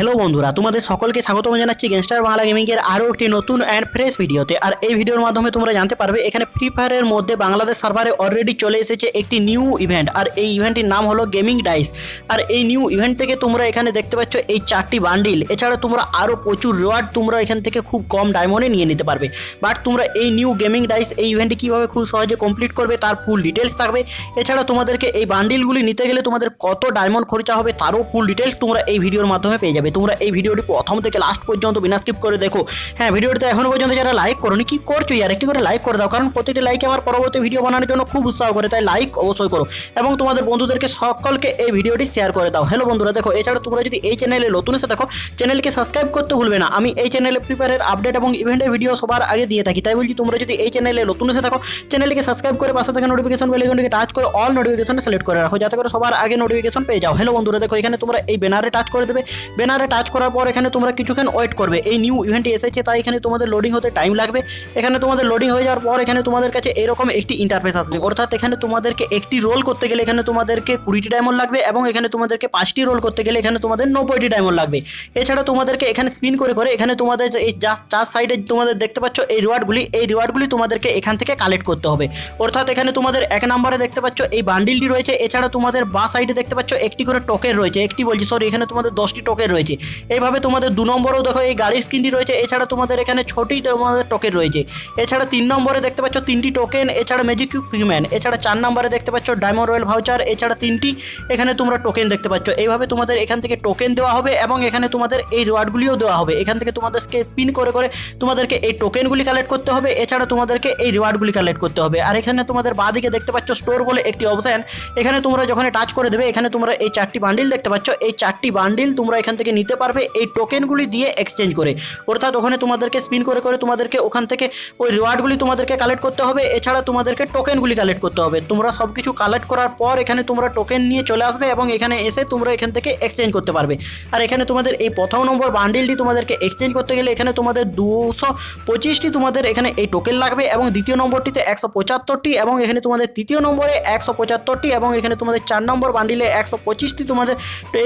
Hello বন্ধুরা, তোমাদের সকলকে স্বাগতম জানাচ্ছি গ্যাংস্টার বাংলা গেমিং এর আরও একটি নতুন অ্যান্ড ফ্রেশ ভিডিওতে। আর এই ভিডিওর মাধ্যমে তোমরা জানতে পারবে, এখানে ফ্রি ফায়ারের মধ্যে বাংলাদেশ সার্ভারে অলরেডি চলে এসেছে একটি নিউ ইভেন্ট আর এই ইভেন্টটির নাম হলো গেমিং ডাইস আর এই নিউ ইভেন্ট থেকে তোমরা এখানে দেখতে পাচ্ছ এই চারটি বান্ডিল এছাড়া তোমরা আরও প্রচুর রিওয়ার্ড তোমরা এখান থেকে খুব কম ডায়মন্ডে নিয়ে নিতে পারবে। বাট তোমরা এই নিউ গেমিং ডাইস এই ইভেন্টটি কীভাবে খুব সহজে কমপ্লিট করবে তার ফুল ডিটেলস থাকবে। এছাড়া তোমাদেরকে এই বান্ডিলগুলি নিতে গেলে তোমাদের কত ডায়মন্ড খরচা হবে তারও ফুল ডিটেলস তোমরা এই ভিডিওর মাধ্যমে পেয়ে যাবে। তোমরা এই ভিডিওটি প্রথম থেকে লাস্ট পর্যন্ত বিনা স্কিপ করে দেখো। হ্যাঁ ভিডিওটিতে এখনও পর্যন্ত যারা লাইক করোনি, কি করছ? ইয়ার একটি করে লাইক করে দাও, কারণ প্রতিটি লাইক আমার পরবর্তী ভিডিও বানানোর জন্য খুব উৎসাহ করে, তাই লাইক অবশ্যই করো। এবং তোমাদের বন্ধুদেরকে সকলকে এই ভিডিওটি শেয়ার করে দাও। হ্যালো বন্ধুরা, দেখো, এছাড়া তোমরা যদি এই চ্যানেলে নতুন এসে দেখো চ্যানেলকে সাবস্ক্রাইব করতে ভুলবে না। আমি এই চ্যানেলে প্রিপারের আপডেট এবং ইভেন্টের ভিডিও সবার আগে দিয়ে থাকি। তাই বলছি, তোমরা যদি এই চ্যানেলে নতুন এসে থাকো চ্যানেলকে সাবস্ক্রাইব করে পাশে থাকা নোটিফিকেশন বেলাইকনটিকে টাচ করে অল নোটিফিকেশন সিলেক্ট করে রাখো, যাতে করে সবার আগে নোটিফিকেশন পেয়ে যাও। হ্যালো বন্ধুরা, দেখো, এখানে তোমরা এই ব্যানারে টাচ করে দেবে। ব্যানারে টাচ করার পর এখানে তোমরা কিছুক্ষণ ওয়েট করবে। এই নিউ ইভেন্টটি এসেছে, তাই এখানে তোমাদের লোডিং হতে টাইম লাগবে। এখানে তোমাদের লোডিং হয়ে যাওয়ার পর এখানে তোমাদের কাছে এরকম একটি ইন্টারফেস আসবে। অর্থাৎ এখানে তোমাদেরকে একটি রোল করতে গেলে এখানে তোমাদেরকে কুড়িটি ডায়মন্ড লাগবে এবং এখানে তোমাদেরকে পাঁচটি রোল করতে গেলে এখানে তোমাদের নব্বইটি ডায়মন্ড লাগবে। এছাড়া তোমাদেরকে এখানে স্পিন করে করে এখানে তোমাদের এই চার সাইডে তোমাদের দেখতে পাচ্ছ, এই রিওয়ার্ডগুলি এই রিওয়ার্ডগুলি তোমাদেরকে এখান থেকে কালেক্ট করতে হবে। অর্থাৎ এখানে তোমাদের এক নম্বরে দেখতে পাচ্ছ, এই বান্ডিলটি রয়েছে। এছাড়া তোমাদের বা সাইডে দেখতে পাচ্ছ, একটি করে টোকেন রয়েছে। একটি বলছি সরি এখানে তোমাদের দশটি টোকেন রয়েছে। এইভাবে তোমাদের দু নম্বরেও দেখো এই গাড়ির স্ক্রিনটি রয়েছে। এছাড়া তোমাদের এখানে ছোটি তোমাদের টোকেন রয়েছে। এছাড়া তিন নম্বরে দেখতে পাচ্ছ তিনটি টোকেন এছাড়া ম্যাজিক ফিমেন এছাড়া চার নম্বরে দেখতে পাচ্ছ ডায়মন্ড রয়্যাল ভাউচার এছাড়া তিনটি এখানে তোমরা টোকেন দেখতে পাচ্ছ। এইভাবে তোমাদের এখান থেকে টোকেন দেওয়া হবে এবং এখানে তোমাদের এই রিওয়ার্ডগুলিও দেওয়া হবে। এখান থেকে তোমাদেরকে স্পিন করে করে তোমাদেরকে এই টোকেনগুলি কালেক্ট করতে হবে। এছাড়া তোমাদেরকে এই রিওয়ার্ডগুলি কালেক্ট করতে হবে। আর এখানে তোমাদের বাঁদিকে দেখতে পাচ্ছ স্টোর বলে একটি অপশান এখানে তোমরা যখন টাচ করে দেবে, এখানে তোমরা এই চারটি বান্ডিল দেখতে পাচ্ছ। এই চারটি বান্ডিল তোমরা এখান থেকে নিতে পারবে এই টোকেনগুলি দিয়ে এক্সচেঞ্জ করে। অর্থাৎ ওখানে তোমাদেরকে স্পিন করে করে তোমাদেরকে ওখান থেকে ওই রিওয়ার্ডগুলি তোমাদেরকে কালেক্ট করতে হবে। এছাড়া তোমাদেরকে টোকেনগুলি কালেক্ট করতে হবে। তোমরা সব কিছু কালেক্ট করার পর এখানে তোমরা টোকেন নিয়ে চলে আসবে এবং এখানে এসে তোমরা এখান থেকে এক্সচেঞ্জ করতে পারবে। আর এখানে তোমাদের এই প্রথম নম্বর বান্ডিলটি তোমাদেরকে এক্সচেঞ্জ করতে গেলে এখানে তোমাদের দুশো পঁচিশটি তোমাদের এখানে এই টোকেন লাগবে এবং দ্বিতীয় নম্বরটিতে একশো পঁচাত্তরটি এবং এখানে তোমাদের তৃতীয় নম্বরে একশো পঁচাত্তরটি এবং এখানে তোমাদের চার নম্বর বান্ডিলে একশো পঁচিশটি তোমাদের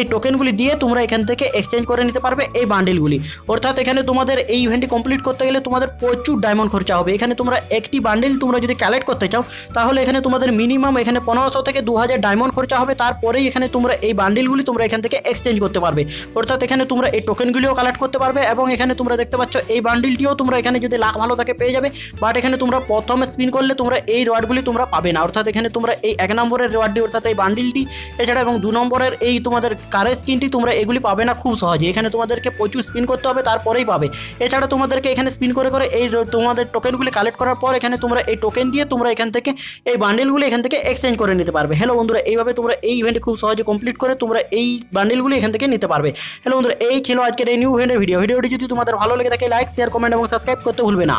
এই টোকেনগুলি দিয়ে তোমরা এখান থেকে এক্সচেঞ্জ করে নিতে পারবে এই বান্ডিলগুলি অর্থাৎ এখানে তোমাদের এই ইভেন্টটি কমপ্লিট করতে গেলে তোমাদের প্রচুর ডায়মন্ড খরচা হবে। এখানে তোমরা একটি বান্ডিল তোমরা যদি কালেক্ট করতে চাও, তাহলে এখানে তোমাদের মিনিমাম এখানে পনেরোশো থেকে দু হাজার ডায়মন্ড খরচা হবে। তারপরেই এখানে তোমরা এই বান্ডিলগুলি তোমরা এখান থেকে এক্সচেঞ্জ করতে পারবে। অর্থাৎ এখানে তোমরা এই টোকেনগুলিও কালেক্ট করতে পারবে এবং এখানে তোমরা দেখতে পাচ্ছ এই বান্ডিলটিও তোমরা এখানে যদি লাখ ভালো থাকে পেয়ে যাবে বাট এখানে তোমরা প্রথমে স্পিন করলে তোমরা এই রিওয়ার্ডগুলি তোমরা পাবে না। অর্থাৎ এখানে তোমরা এই এক নম্বরের রিওয়ার্ডটি অর্থাৎ এই বান্ডিলটি এছাড়া এবং দু নম্বরের এই তোমাদের কারের স্কিনটি তোমরা এগুলি পাবে না। খুব সহজে। এখানে তোমাদেরকে প্রচুর স্পিন করতে হবে, তারপরেই পাবে। এছাড়া তোমাদেরকে এখানে স্পিন করে করে এই তোমাদের টোকেনগুলি কালেক্ট করার পর এখানে তোমরা এই টোকেন দিয়ে তোমরা এখান থেকে এই বান্ডেলগুলি এখান থেকে এক্সচেঞ্জ করে নিতে পারবে। হ্যালো বন্ধুরা, এইভাবে তোমরা এই ইভেন্টে খুব সহজে কমপ্লিট করে তোমরা এই বান্ডেলগুলি এখান থেকে নিতে পারবে। হ্যালো বন্ধুরা, এই ছিল আজকের এই নিউ ইভেন্টের ভিডিও ভিডিওটি যদি তোমাদের ভালো লেগে থাকে লাইক শেয়ার কমেন্ট এবং সাবস্ক্রাইব করতে ভুলবে না।